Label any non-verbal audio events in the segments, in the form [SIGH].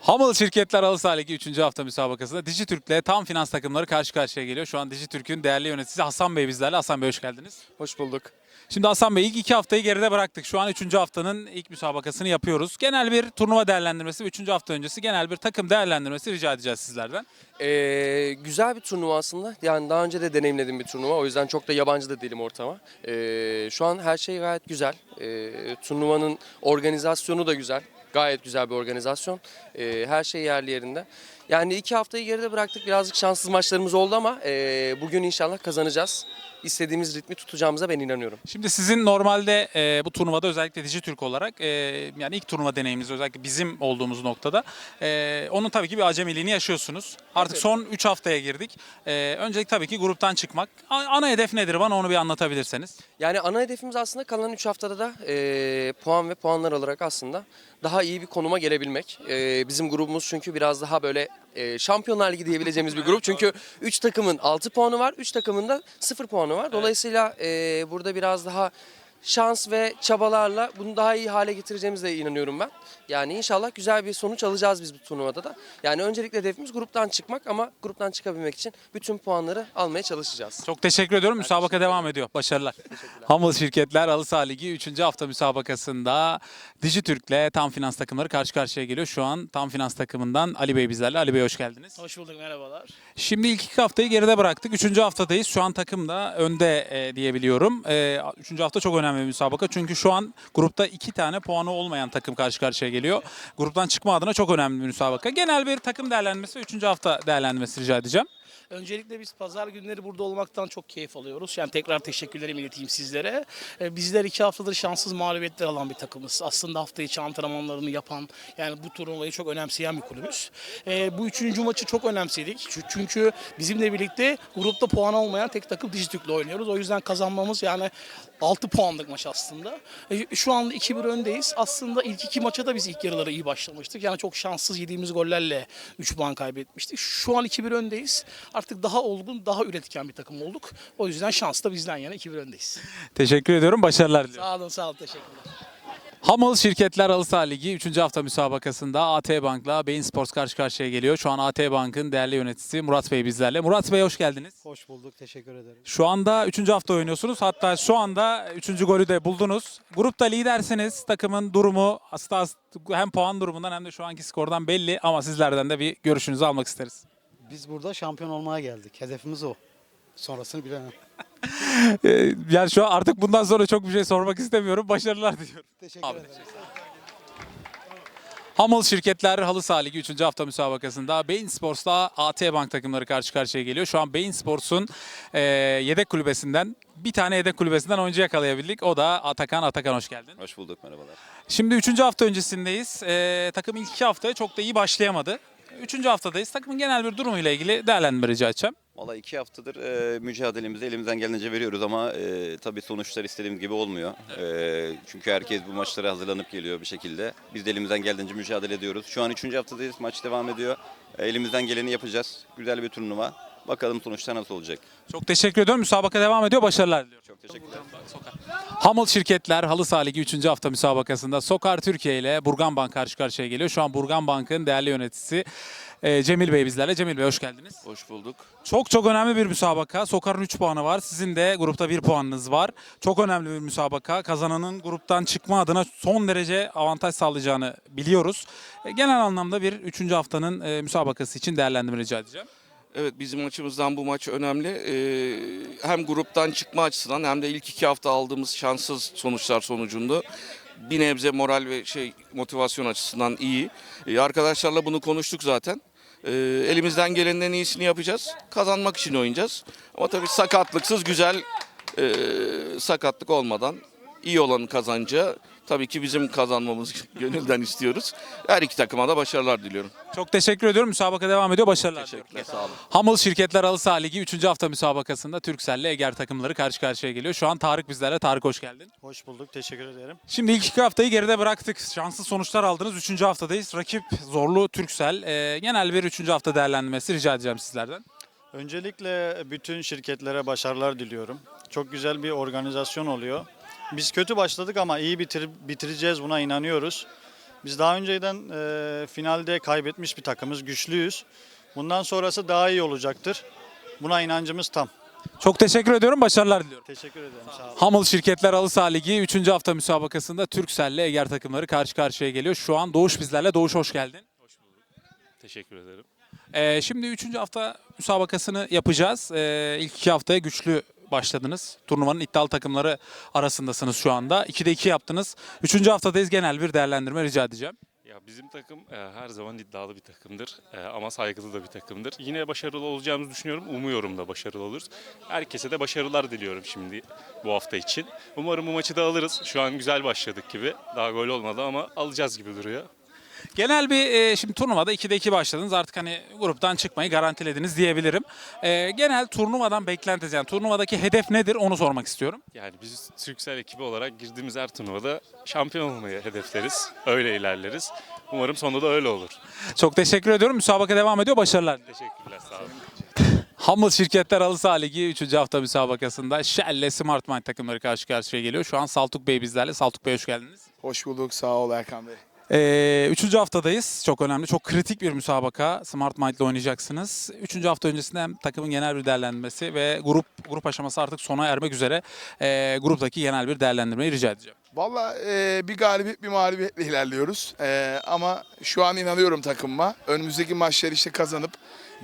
Hamalı Şirketler Halı Saha Ligi 3. hafta müsabakasında Dijitürk'le tam finans takımları karşı karşıya geliyor. Şu an Dijitürk'ün değerli yöneticisi Hasan Bey bizlerle. Hasan Bey hoş geldiniz. Hoş bulduk. Şimdi Hasan Bey ilk iki haftayı geride bıraktık. Şu an 3. haftanın ilk müsabakasını yapıyoruz. Genel bir turnuva değerlendirmesi ve 3. hafta öncesi genel bir takım değerlendirmesi rica edeceğiz sizlerden. Ee, güzel bir turnuva aslında. Yani daha önce de deneyimlediğim bir turnuva. O yüzden çok da yabancı da değilim ortama. Ee, şu an her şey gayet güzel. Ee, turnuvanın organizasyonu da güzel. Gayet güzel bir organizasyon. Ee, her şey yerli yerinde. Yani iki haftayı geride bıraktık. Birazcık şanssız maçlarımız oldu ama ee, bugün inşallah kazanacağız. İstediğimiz ritmi tutacağımıza ben inanıyorum. Şimdi sizin normalde e, bu turnuvada özellikle Dijitürk olarak e, yani ilk turnuva deneyiminiz özellikle bizim olduğumuz noktada e, onun tabii ki bir acemiliğini yaşıyorsunuz. Artık son 3 haftaya girdik. E, öncelik tabii ki gruptan çıkmak. A- Ana hedef nedir bana onu bir anlatabilirseniz. Yani ana hedefimiz aslında kalan 3 haftada da eee, puan ve puanlar olarak aslında daha iyi bir konuma gelebilmek. Eee, bizim grubumuz çünkü biraz daha böyle eee, Şampiyonlar Ligi diyebileceğimiz bir grup. Çünkü 3 takımın 6 puanı var, 3 takımın da 0 puanı var. Dolayısıyla eee, burada biraz daha şans ve çabalarla bunu daha iyi hale getireceğimize inanıyorum ben. Yani inşallah güzel bir sonuç alacağız biz bu turnuvada da. Yani öncelikle hedefimiz gruptan çıkmak ama gruptan çıkabilmek için bütün puanları almaya çalışacağız. Çok teşekkür ediyorum. Müsabaka devam ediyor. Başarılar. Hamalı Şirketler Halı Saha Ligi 3. hafta müsabakasında Dijitürk'le tam finans takımları karşı karşıya geliyor. Şu an tam finans takımından Ali Bey bizlerle. Ali Bey hoş geldiniz. Hoş bulduk merhabalar. Şimdi ilk iki haftayı geride bıraktık. Üçüncü haftadayız. Şu an takım da önde e, diyebiliyorum. E, üçüncü hafta çok önemli bir müsabaka. Çünkü şu an grupta iki tane puanı olmayan takım karşı karşıya geliyor. Gruptan çıkma adına çok önemli bir müsabaka. Genel bir takım değerlendirmesi ve üçüncü hafta değerlendirmesi rica edeceğim. Öncelikle biz pazar günleri burada olmaktan çok keyif alıyoruz. Yani tekrar teşekkürlerimi ileteyim sizlere. Ee, Bizler iki haftadır şanssız mağlubiyetler alan bir takımız. Aslında hafta içi antrenmanlarını yapan, yani bu turnuvayı çok önemseyen bir kulübüz. Ee, bu üçüncü maçı çok önemsedik. Çü- Çünkü bizimle birlikte grupta puan olmayan tek takım Dijitürk'le oynuyoruz. O yüzden kazanmamız yani 6 puanlık maç aslında. Ee, Şu anda 2-1 öndeyiz. Aslında ilk iki maça da biz ilk yarıları iyi başlamıştık. Yani çok şanssız yediğimiz gollerle 3 puan kaybetmiştik. Şu an 2-1 öndeyiz. Artık daha olgun, daha üretken bir takım olduk. O yüzden şans da bizden yana 2-1 öndeyiz. Teşekkür ediyorum. Başarılar diliyorum. Sağ olun, sağ olun. Teşekkürler. Hamalı Şirketler Halı Saha Ligi 3. hafta müsabakasında AT Bank'la Beyin Sports karşı karşıya geliyor. Şu an AT Bank'ın değerli yöneticisi Murat Bey bizlerle. Murat Bey hoş geldiniz. Hoş bulduk, teşekkür ederim. Şu anda 3. hafta oynuyorsunuz. Hatta şu anda 3. golü de buldunuz. Grupta lidersiniz. Takımın durumu aslında hem puan durumundan hem de şu anki skordan belli ama sizlerden de bir görüşünüzü almak isteriz. Biz burada şampiyon olmaya geldik. Hedefimiz o. Sonrasını bilemem. [LAUGHS] Ee, yani şu an artık bundan sonra çok bir şey sormak istemiyorum. Başarılar diliyorum. Teşekkür Abi. ederim. Hamalı Şirketler Halı Saha Ligi 3. hafta müsabakasında Beyin Sports'la AT Bank takımları karşı karşıya geliyor. Şu an Beyin Sports'un e, yedek kulübesinden bir tane yedek kulübesinden oyuncu yakalayabildik. O da Atakan. Atakan hoş geldin. Hoş bulduk merhabalar. Şimdi 3. hafta öncesindeyiz. E, takım ilk iki haftaya çok da iyi başlayamadı. 3. haftadayız. Takımın genel bir durumuyla ilgili değerlendirme rica edeceğim. Valla iki haftadır e, mücadelemizi elimizden geldiğince veriyoruz ama e, tabii sonuçlar istediğimiz gibi olmuyor. E, çünkü herkes bu maçlara hazırlanıp geliyor bir şekilde. Biz de elimizden geldiğince mücadele ediyoruz. Şu an üçüncü haftadayız. Maç devam ediyor. E, elimizden geleni yapacağız. Güzel bir turnuva. Bakalım sonuçlar nasıl olacak. Çok teşekkür ediyorum. Müsabaka devam ediyor. Başarılar diliyorum. Çok teşekkürler. Hamıl Şirketler Halı Saha Ligi 3. hafta müsabakasında Sokar Türkiye ile Burgan Bank karşı karşıya geliyor. Şu an Burgan Bank'ın değerli yöneticisi e, Cemil Bey bizlerle. Cemil Bey hoş geldiniz. Hoş bulduk. Çok çok önemli bir müsabaka. Sokar'ın 3 puanı var. Sizin de grupta 1 puanınız var. Çok önemli bir müsabaka. Kazananın gruptan çıkma adına son derece avantaj sağlayacağını biliyoruz. E, Genel anlamda bir 3. haftanın e, müsabakası için değerlendirme rica edeceğim. Evet bizim açımızdan bu maç önemli. Ee, hem gruptan çıkma açısından hem de ilk iki hafta aldığımız şanssız sonuçlar sonucunda bir nebze moral ve şey motivasyon açısından iyi. Ee, arkadaşlarla bunu konuştuk zaten. Ee, elimizden gelenin en iyisini yapacağız. Kazanmak için oynayacağız. Ama tabii sakatlıksız güzel e, sakatlık olmadan iyi olanın kazanacağı tabii ki bizim kazanmamızı [LAUGHS] gönülden istiyoruz. Her iki takıma da başarılar diliyorum. Çok teşekkür ediyorum. Müsabaka devam ediyor. Başarılar diliyorum. Teşekkürler sağ olun. Hamıl Şirketler Halı Saha Ligi 3. hafta müsabakasında Türkcell'le Eger takımları karşı karşıya geliyor. Şu an Tarık bizlerle. Tarık hoş geldin. Hoş bulduk, teşekkür ederim. Şimdi ilk iki haftayı geride bıraktık. Şanslı sonuçlar aldınız. Üçüncü haftadayız. Rakip zorlu Türksel. Ee, genel bir üçüncü hafta değerlendirmesi rica edeceğim sizlerden. Öncelikle bütün şirketlere başarılar diliyorum. Çok güzel bir organizasyon oluyor. Biz kötü başladık ama iyi bitir, bitireceğiz buna inanıyoruz. Biz daha önceden e, finalde kaybetmiş bir takımız, güçlüyüz. Bundan sonrası daha iyi olacaktır. Buna inancımız tam. Çok teşekkür ediyorum. Başarılar diliyorum. Teşekkür ederim. Sağ olun. Hamıl Şirketler Halı Saha Ligi 3. hafta müsabakasında Türksel ile Eger takımları karşı karşıya geliyor. Şu an Doğuş bizlerle. Doğuş hoş geldin. Teşekkür ederim. Ee, şimdi 3. hafta müsabakasını yapacağız. Ee, ilk iki haftaya güçlü başladınız. Turnuvanın iddialı takımları arasındasınız şu anda. 2'de 2 yaptınız. 3. haftadayız. Genel bir değerlendirme rica edeceğim. Ya bizim takım e, her zaman iddialı bir takımdır E, ama saygılı da bir takımdır. Yine başarılı olacağımızı düşünüyorum. Umuyorum da başarılı oluruz. Herkese de başarılar diliyorum şimdi bu hafta için. Umarım bu maçı da alırız. Şu an güzel başladık gibi. Daha gol olmadı ama alacağız gibi duruyor. Genel bir e, şimdi turnuvada 2'de 2 başladınız. Artık hani gruptan çıkmayı garantilediniz diyebilirim. E, genel turnuvadan beklentiniz yani turnuvadaki hedef nedir onu sormak istiyorum. Yani biz Türksel ekibi olarak girdiğimiz her turnuvada şampiyon olmayı hedefleriz. Öyle ilerleriz. Umarım sonunda da öyle olur. Çok teşekkür ediyorum. Müsabaka devam ediyor. Başarılar. Teşekkürler. Sağ olun. Hamıl Şirketler Halı Saha Ligi 3. hafta müsabakasında Shell ile Smart Mind takımları karşı karşıya geliyor. Şu an Saltuk Bey bizlerle. Saltuk Bey hoş geldiniz. Hoş bulduk. Sağ ol Erkan Bey. Ee, üçüncü haftadayız. Çok önemli, çok kritik bir müsabaka. Smart Mind ile oynayacaksınız. Üçüncü hafta öncesinde hem takımın genel bir değerlendirmesi ve grup grup aşaması artık sona ermek üzere ee, gruptaki genel bir değerlendirmeyi rica edeceğim. Valla e, bir galibiyet bir mağlubiyetle ilerliyoruz. E, ama şu an inanıyorum takımıma. Önümüzdeki maçları işte kazanıp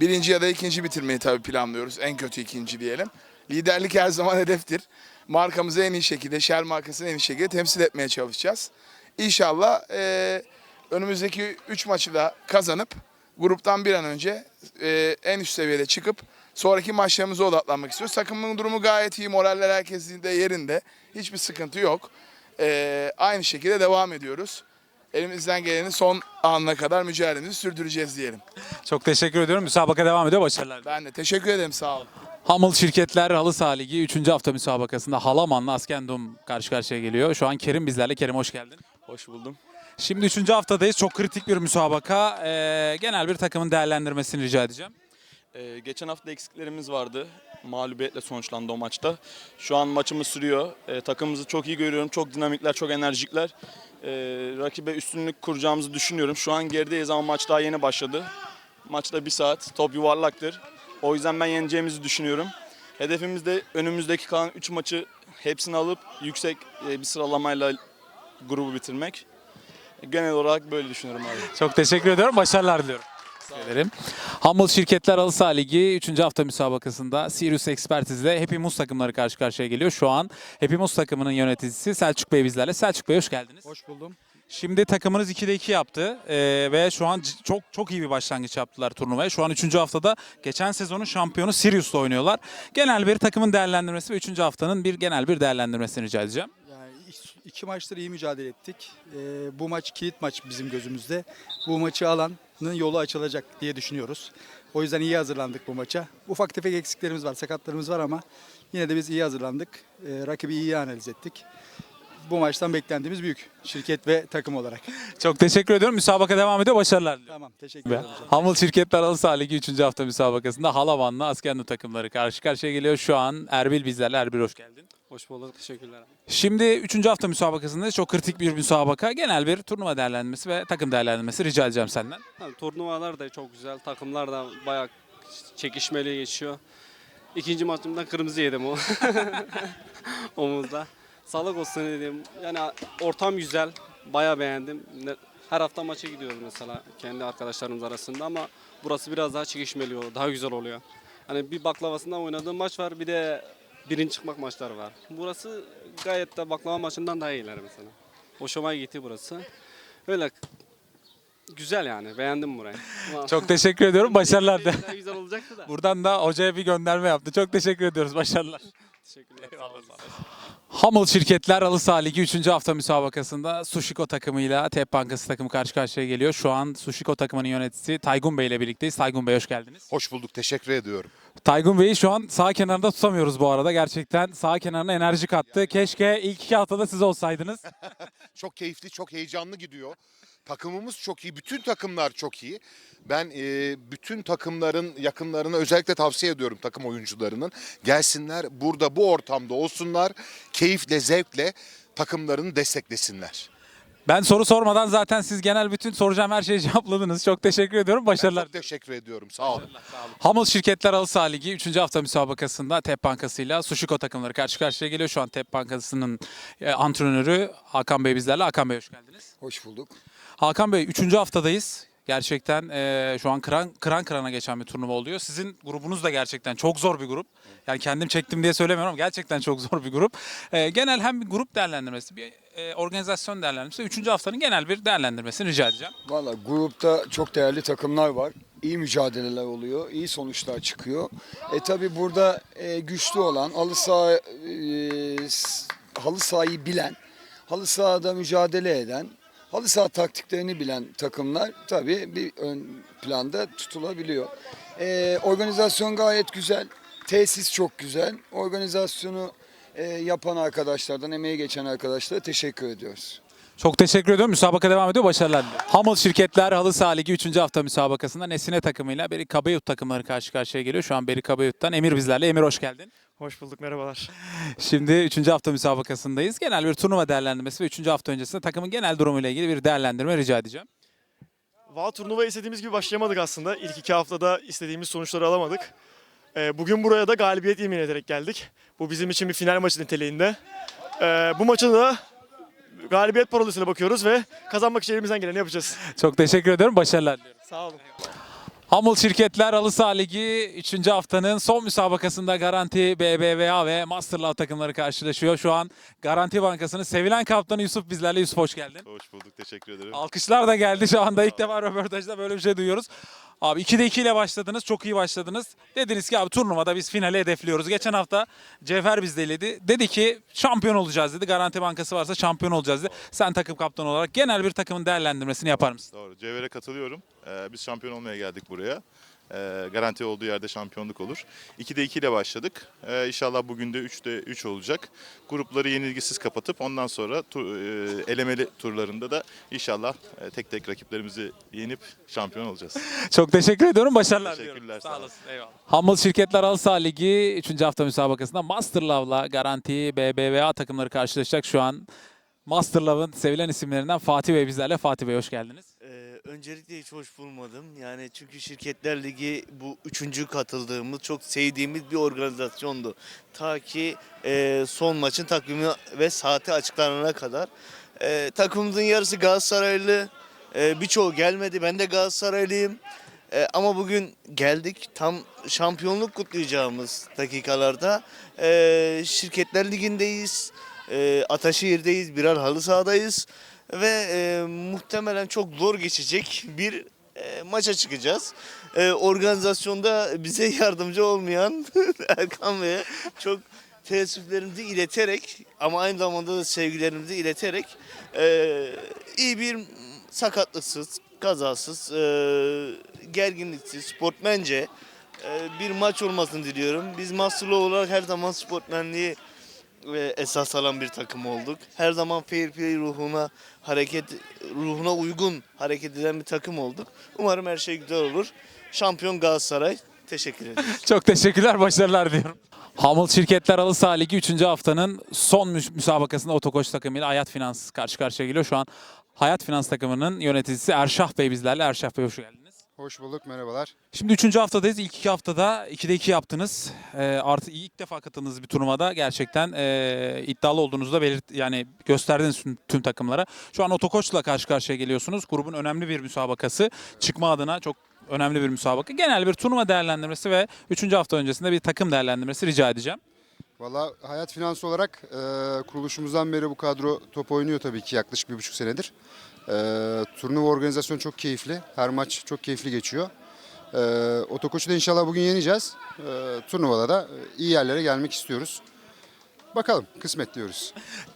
birinci ya da ikinci bitirmeyi tabii planlıyoruz. En kötü ikinci diyelim. Liderlik her zaman hedeftir. Markamızı en iyi şekilde, Shell markasını en iyi şekilde temsil etmeye çalışacağız. İnşallah e, önümüzdeki 3 maçı da kazanıp gruptan bir an önce e, en üst seviyede çıkıp sonraki maçlarımıza odaklanmak istiyoruz. Takımın durumu gayet iyi, moraller herkesin de yerinde. Hiçbir sıkıntı yok. E, aynı şekilde devam ediyoruz. Elimizden gelenin son anına kadar mücadelemizi sürdüreceğiz diyelim. Çok teşekkür ediyorum. Müsabaka devam ediyor. Başarılar. Ben de teşekkür ederim, sağ olun. Hamıl Şirketler Halı Saha Ligi 3. hafta müsabakasında Halaman'la Askendum karşı karşıya geliyor. Şu an Kerim bizlerle. Kerim hoş geldin. Hoş buldum. Şimdi 3. haftadayız. Çok kritik bir müsabaka. Ee, genel bir takımın değerlendirmesini rica edeceğim. Ee, geçen hafta eksiklerimiz vardı. Mağlubiyetle sonuçlandı o maçta. Şu an maçımız sürüyor. Ee, takımımızı çok iyi görüyorum. Çok dinamikler, çok enerjikler. Ee, rakibe üstünlük kuracağımızı düşünüyorum. Şu an gerideyiz ama maç daha yeni başladı. Maçta bir saat. Top yuvarlaktır. O yüzden ben yeneceğimizi düşünüyorum. Hedefimiz de önümüzdeki kalan 3 maçı hepsini alıp yüksek e, bir sıralamayla grubu bitirmek. Genel olarak böyle düşünüyorum abi. Çok teşekkür ediyorum. Başarılar diliyorum. ederim. Hamıl Şirketler Halı Saha Ligi 3. hafta müsabakasında Sirius Expertiz'le Happy Moose takımları karşı karşıya geliyor. Şu an Happy Moose takımının yöneticisi Selçuk Bey bizlerle. Selçuk Bey hoş geldiniz. Hoş buldum. Şimdi takımınız 2'de 2 yaptı ee, ve şu an çok çok iyi bir başlangıç yaptılar turnuvaya. Şu an 3. haftada geçen sezonun şampiyonu Sirius'la oynuyorlar. Genel bir takımın değerlendirmesi ve 3. haftanın bir genel bir değerlendirmesini rica edeceğim. İki- maçtır iyi mücadele ettik. Ee, bu maç kilit maç bizim gözümüzde. Bu maçı alanın yolu açılacak diye düşünüyoruz. O yüzden iyi hazırlandık bu maça. Ufak tefek eksiklerimiz var, sakatlarımız var ama yine de biz iyi hazırlandık. Ee, rakibi iyi analiz ettik. Bu maçtan beklentimiz büyük. Şirket ve takım olarak. [LAUGHS] Çok teşekkür ediyorum. Müsabaka devam ediyor. Başarılar diliyorum. Tamam, teşekkür ederim. Hamıl Şirketler Halı Saha Ligi 3. hafta müsabakasında Halavan'la Askendu takımları karşı karşıya geliyor. Şu an Erbil bizlerle. Erbil hoş geldin. Hoş bulduk. Teşekkürler. Şimdi 3. hafta müsabakasında çok kritik bir müsabaka. Genel bir turnuva değerlendirmesi ve takım değerlendirmesi rica edeceğim senden. Tamam, turnuvalar da çok güzel. Takımlar da bayağı çekişmeli geçiyor. İkinci maçımda kırmızı yedim o. [LAUGHS] Omuzda. Sağlık olsun dedim. Yani ortam güzel. Bayağı beğendim. Her hafta maça gidiyoruz mesela kendi arkadaşlarımız arasında ama burası biraz daha çekişmeli oluyor. Daha güzel oluyor. Hani bir baklavasından oynadığım maç var bir de birinci çıkmak maçları var. Burası gayet de baklava maçından daha iyiler mesela. Hoşuma gitti burası. Öyle güzel yani. Beğendim burayı. [LAUGHS] Çok teşekkür ediyorum. Başarılar. da. Daha güzel olacaktı da. Buradan da hocaya bir gönderme yaptı. Çok teşekkür ediyoruz. Başarılar. Teşekkürler. Hamıl Şirketler Halı Saha Ligi 3. hafta müsabakasında Sushiko takımıyla TEP Bankası takımı karşı karşıya geliyor. Şu an Sushiko takımının yöneticisi Taygun Bey ile birlikteyiz. Taygun Bey hoş geldiniz. Hoş bulduk, teşekkür ediyorum. Taygun Bey'i şu an sağ kenarında tutamıyoruz bu arada. Gerçekten sağ kenarına enerji kattı. Keşke ilk iki haftada siz olsaydınız. [LAUGHS] Çok keyifli, çok heyecanlı gidiyor. Takımımız çok iyi, bütün takımlar çok iyi. Ben e, bütün takımların yakınlarına özellikle tavsiye ediyorum takım oyuncularının. Gelsinler burada bu ortamda olsunlar, keyifle, zevkle takımlarını desteklesinler. Ben soru sormadan zaten siz genel bütün soracağım her şeyi [LAUGHS] cevapladınız. Çok teşekkür ediyorum. Başarılar. Çok teşekkür ediyorum. Sağ olun. Hamıl Şirketler Halı Saha Ligi 3. hafta müsabakasında TEP Bankası'yla Sushiko takımları karşı karşıya geliyor. Şu an TEP Bankası'nın e, antrenörü Hakan Bey bizlerle. Hakan Bey hoş geldiniz. Hoş bulduk. Hakan Bey 3. haftadayız. Gerçekten e, şu an kıran, kıran kırana geçen bir turnuva oluyor. Sizin grubunuz da gerçekten çok zor bir grup. Yani kendim çektim diye söylemiyorum ama gerçekten çok zor bir grup. E, genel hem bir grup değerlendirmesi, bir e, organizasyon değerlendirmesi, 3. haftanın genel bir değerlendirmesini rica edeceğim. Valla grupta çok değerli takımlar var. İyi mücadeleler oluyor, iyi sonuçlar çıkıyor. E tabi burada e, güçlü olan, halı saha, e, halı sahayı bilen, halı sahada mücadele eden, halı saha taktiklerini bilen takımlar tabi bir ön planda tutulabiliyor. E, organizasyon gayet güzel, tesis çok güzel. Organizasyonu e, yapan arkadaşlardan, emeği geçen arkadaşlara teşekkür ediyoruz. Çok teşekkür ediyorum. Müsabaka devam ediyor. Başarılar. Hamıl Şirketler Halı Saha Ligi 3. hafta müsabakasında Nesine takımıyla Beri Kabayut takımları karşı karşıya geliyor. Şu an Beri Kabayut'tan Emir bizlerle. Emir hoş geldin. Hoş bulduk, merhabalar. Şimdi 3. hafta müsabakasındayız. Genel bir turnuva değerlendirmesi ve 3. hafta öncesinde takımın genel durumuyla ilgili bir değerlendirme rica edeceğim. Valla turnuva istediğimiz gibi başlayamadık aslında. İlk iki haftada istediğimiz sonuçları alamadık. Ee, bugün buraya da galibiyet yemin ederek geldik. Bu bizim için bir final maçı niteliğinde. Ee, bu maçı da galibiyet parolasıyla bakıyoruz ve kazanmak için elimizden geleni yapacağız. Çok teşekkür ediyorum. Başarılar diliyorum. Sağ olun. Hamıl Şirketler Halı Saha Ligi 3. haftanın son müsabakasında Garanti, BBVA ve Masterlove takımları karşılaşıyor. Şu an Garanti Bankası'nın sevilen kaptanı Yusuf bizlerle. Yusuf hoş geldin. Hoş bulduk, teşekkür ederim. Alkışlar da geldi şu anda. ilk defa röportajda böyle bir şey duyuyoruz. Abi 2'de 2 ile başladınız. Çok iyi başladınız. Dediniz ki abi turnuvada biz finale hedefliyoruz. Geçen hafta Cevher bizdeyledi. Dedi ki şampiyon olacağız dedi. Garanti Bankası varsa şampiyon olacağız dedi. Sen takım kaptanı olarak genel bir takımın değerlendirmesini yapar mısın? Doğru, Cevher'e katılıyorum. Ee, biz şampiyon olmaya geldik buraya. Ee, garanti olduğu yerde şampiyonluk olur. 2'de 2 ile başladık. Ee, inşallah bugün de 3'te 3 olacak. Grupları yenilgisiz kapatıp ondan sonra tu- e, elemeli turlarında da inşallah e, tek tek rakiplerimizi yenip şampiyon olacağız. [LAUGHS] Çok teşekkür ediyorum. Başarılar Teşekkürler, diliyorum. sağ Sağ olun. olasın. Eyvallah. Hamıl Şirketler Halı Saha Ligi 3. hafta müsabakasında Master Love'la Garanti, BBVA takımları karşılaşacak. Şu an Master Love'ın sevilen isimlerinden Fatih Bey bizlerle. Fatih Bey hoş geldiniz. Öncelikle hiç hoş bulmadım. Yani çünkü Şirketler Ligi bu üçüncü katıldığımız, çok sevdiğimiz bir organizasyondu. Ta ki e, son maçın takvimi ve saati açıklanana kadar. E, takımımızın yarısı Galatasaraylı, e, birçoğu gelmedi. Ben de Galatasaraylıyım. E, ama bugün geldik tam şampiyonluk kutlayacağımız dakikalarda. E, Şirketler Ligi'ndeyiz. E, Ataşehir'deyiz, birer halı sahadayız ve e, muhtemelen çok zor geçecek bir e, maça çıkacağız. E, organizasyonda bize yardımcı olmayan [LAUGHS] Erkan Bey'e çok teessüflerimizi ileterek ama aynı zamanda da sevgilerimizi ileterek e, iyi bir sakatlıksız, kazasız, e, gerginliksiz, sportmence e, bir maç olmasını diliyorum. Biz Masterlo olarak her zaman sportmenliği e, esas alan bir takım olduk. Her zaman fair play ruhuna hareket ruhuna uygun hareket eden bir takım olduk. Umarım her şey güzel olur. Şampiyon Galatasaray. Teşekkür ederim. [LAUGHS] Çok teşekkürler, başarılar diyorum. Hamıl Şirketler Halı Saha Ligi 3. haftanın son müs- müsabakasında Otokoç takımıyla Hayat Finans karşı karşıya geliyor. Şu an Hayat Finans takımının yöneticisi Erşah Bey bizlerle. Erşah Bey hoş geldiniz. Hoş bulduk, merhabalar. Şimdi 3. haftadayız. İlk iki haftada 2'de 2 yaptınız. Ee, artı ilk defa katıldığınız bir turnuvada gerçekten e, iddialı olduğunuzu da belirt yani gösterdiniz tüm, tüm takımlara. Şu an Otokoç'la karşı karşıya geliyorsunuz. Grubun önemli bir müsabakası. Çıkma adına çok önemli bir müsabaka. Genel bir turnuva değerlendirmesi ve 3. hafta öncesinde bir takım değerlendirmesi rica edeceğim. Valla Hayat Finans olarak e, kuruluşumuzdan beri bu kadro top oynuyor tabii ki yaklaşık bir buçuk senedir. E, turnuva organizasyonu çok keyifli. Her maç çok keyifli geçiyor. E, Otokoç'u da inşallah bugün yeneceğiz. E, turnuvada da e, iyi yerlere gelmek istiyoruz. Bakalım, kısmet diyoruz.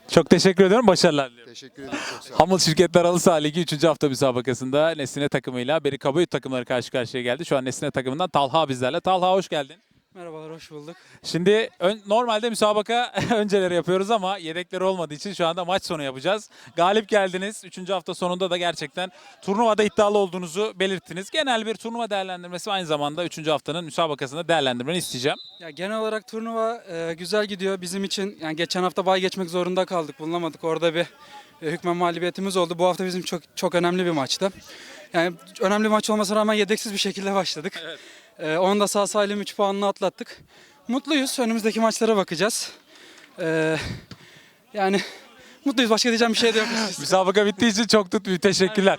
Çok teşekkür ediyorum. Başarılar diliyorum. Teşekkür ederim, çok sağ olun. Hamıl Şirketler Halı Saha Ligi 3. hafta müsabakasında Nesine takımıyla Beri Kabayut takımları karşı karşıya geldi. Şu an Nesine takımından Talha bizlerle. Talha hoş geldin. Merhabalar, hoş bulduk. Şimdi ön- normalde müsabaka [LAUGHS] önceleri yapıyoruz ama yedekleri olmadığı için şu anda maç sonu yapacağız. Galip geldiniz. Üçüncü hafta sonunda da gerçekten turnuvada iddialı olduğunuzu belirttiniz. Genel bir turnuva değerlendirmesi ve aynı zamanda üçüncü haftanın müsabakasında değerlendirmeni isteyeceğim. Ya genel olarak turnuva e, güzel gidiyor bizim için. Yani geçen hafta bay geçmek zorunda kaldık, bulunamadık. Orada bir e, hükmen mağlubiyetimiz oldu. Bu hafta bizim çok çok önemli bir maçtı. Yani önemli bir maç olmasına rağmen yedeksiz bir şekilde başladık. E, onu da sağ salim 3 puanla atlattık. Mutluyuz. Önümüzdeki maçlara bakacağız. E, yani mutluyuz. Başka diyeceğim bir şey de yok. [LAUGHS] Müsabaka bittiği için çok tut teşekkürler.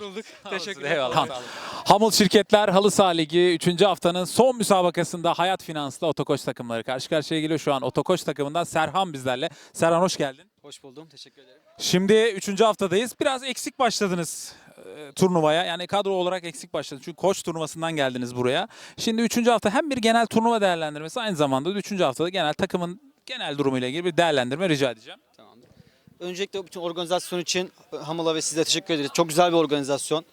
Teşekkürler. Eyvallah. Hamul Şirketler Halı Saha Ligi 3. haftanın son müsabakasında Hayat Finans'la Otokoç takımları karşı karşıya geliyor. Şu an Otokoç takımından Serhan bizlerle. Serhan hoş geldin. Hoş buldum. Teşekkür ederim. Şimdi 3. haftadayız. Biraz eksik başladınız turnuvaya. Yani kadro olarak eksik başladınız. Çünkü koç turnuvasından geldiniz buraya. Şimdi 3. hafta hem bir genel turnuva değerlendirmesi aynı zamanda 3. haftada genel takımın genel durumuyla ilgili bir değerlendirme rica edeceğim. Öncelikle bütün organizasyon için Hamala ve size teşekkür ederiz. Çok güzel bir organizasyon.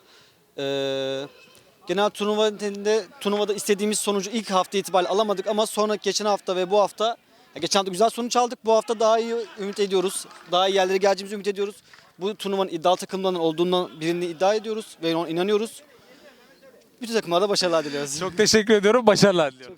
Ee, genel turnuva niteliğinde turnuvada istediğimiz sonucu ilk hafta itibariyle alamadık ama sonra geçen hafta ve bu hafta geçen hafta güzel sonuç aldık. Bu hafta daha iyi ümit ediyoruz. Daha iyi yerlere geleceğimizi ümit ediyoruz. Bu turnuvanın iddialı takımlarının olduğundan birini iddia ediyoruz ve ona inanıyoruz. Bütün takımlara da başarılar diliyoruz. Çok teşekkür ediyorum. Başarılar diliyorum.